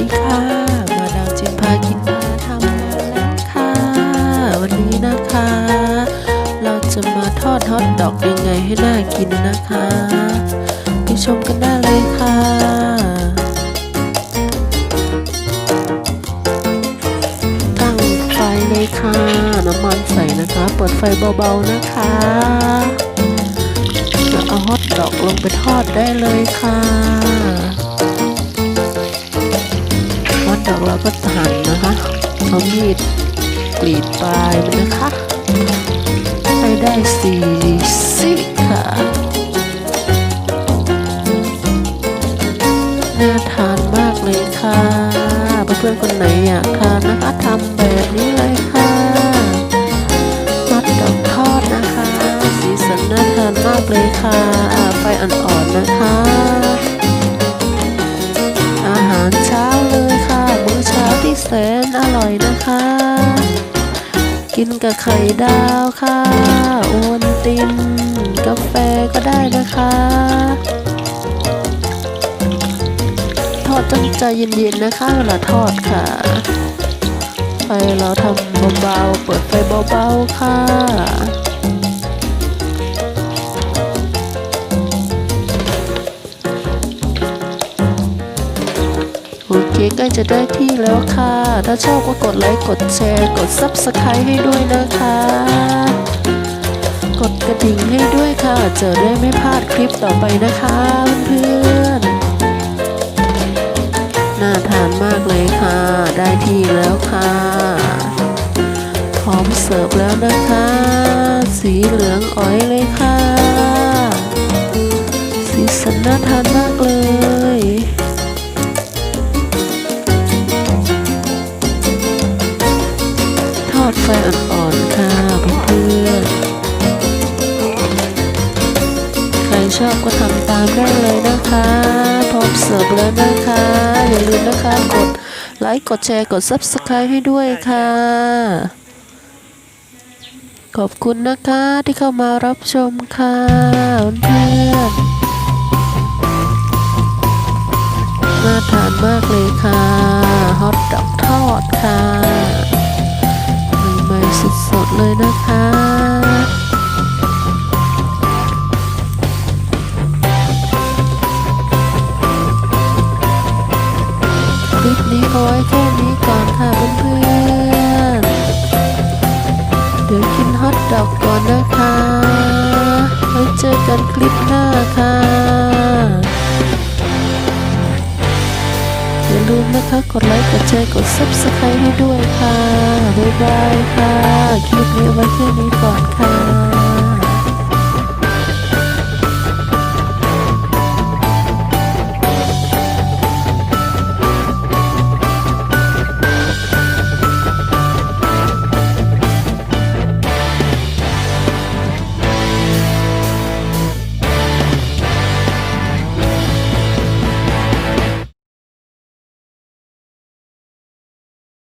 ดีค่ะ มาดามจินพากินพาทำมาแล้วค่ะ วันนี้นะคะ เราจะมาทอดฮอทดอกยังไงให้น่ากินนะคะไปชมกันได้เลยค่ะ ตั้งไฟเลยค่ะ น้ำมันใส่นะคะ เปิดไฟเบาๆนะคะเอาฮอทดอกลงไปทอดได้เลยค่ะ เราก็หั่นนะคะเอามีดกรีดปลายมันนะคะให้ได้สี่ซี่ค่ะน่าทานมากเลยค่ะเพื่อนๆคนไหนอยากทานนะคะทำแบบนี้เลยค่ะฮอทดอกทอดนะคะ สีสันน่าทานมากเลยค่ะไฟอ่อนๆนะคะ แสนอร่อยนะคะ กินกับไข่ดาวค่ะอวนตินกาแฟก็ได้นะคะ ทอดจนใจเย็นๆนะคะเวลาทอดค่ะ ไฟเราทำเบาๆเปิดไฟเบาๆค่ะ โอเคใกล้จะได้ที่แล้วค่ะ ถ้าชอบก็กดไลค์กดแชร์กด Subscribe ให้ด้วยนะคะ กดกระดิ่งให้ด้วยค่ะ จะได้ไม่พลาดคลิปต่อไปนะคะเพื่อนๆน่าทานมากเลยค่ะ ได้ที่แล้วค่ะ พร้อมเสิร์ฟแล้วนะคะ สีเหลืองอ้อยเลยค่ะ สีสันน่าทานมากเลย อดไฟอ่อนๆ ค่ะเพื่อนๆ ใครชอบก็ทำตามได้เลยนะคะ พร้อมเสิร์ฟแล้วนะคะ อย่าลืมนะคะ กดไลค์ กดแชร์ กด Subscribe ให้ด้วยค่ะ ขอบคุณนะคะที่เข้ามารับชมค่ะเพื่อนๆน่าทานมากเลยค่ะ ฮอทดอกทอดค่ะ เลยนะคะ คลิปนี้เอาไว้แค่นี้ก่อนค่ะเพื่อนๆ เดี๋ยวกินฮอทดอกก่อนนะคะ ไว้เจอกันคลิปหน้าค่ะ ลืมนะคะ กดไลค์ กดแชร์ กด Subscribe ให้ด้วยค่ะ บ๊ายบายค่ะ คลิปนี้ไว้แค่นี้ก่อนค่ะ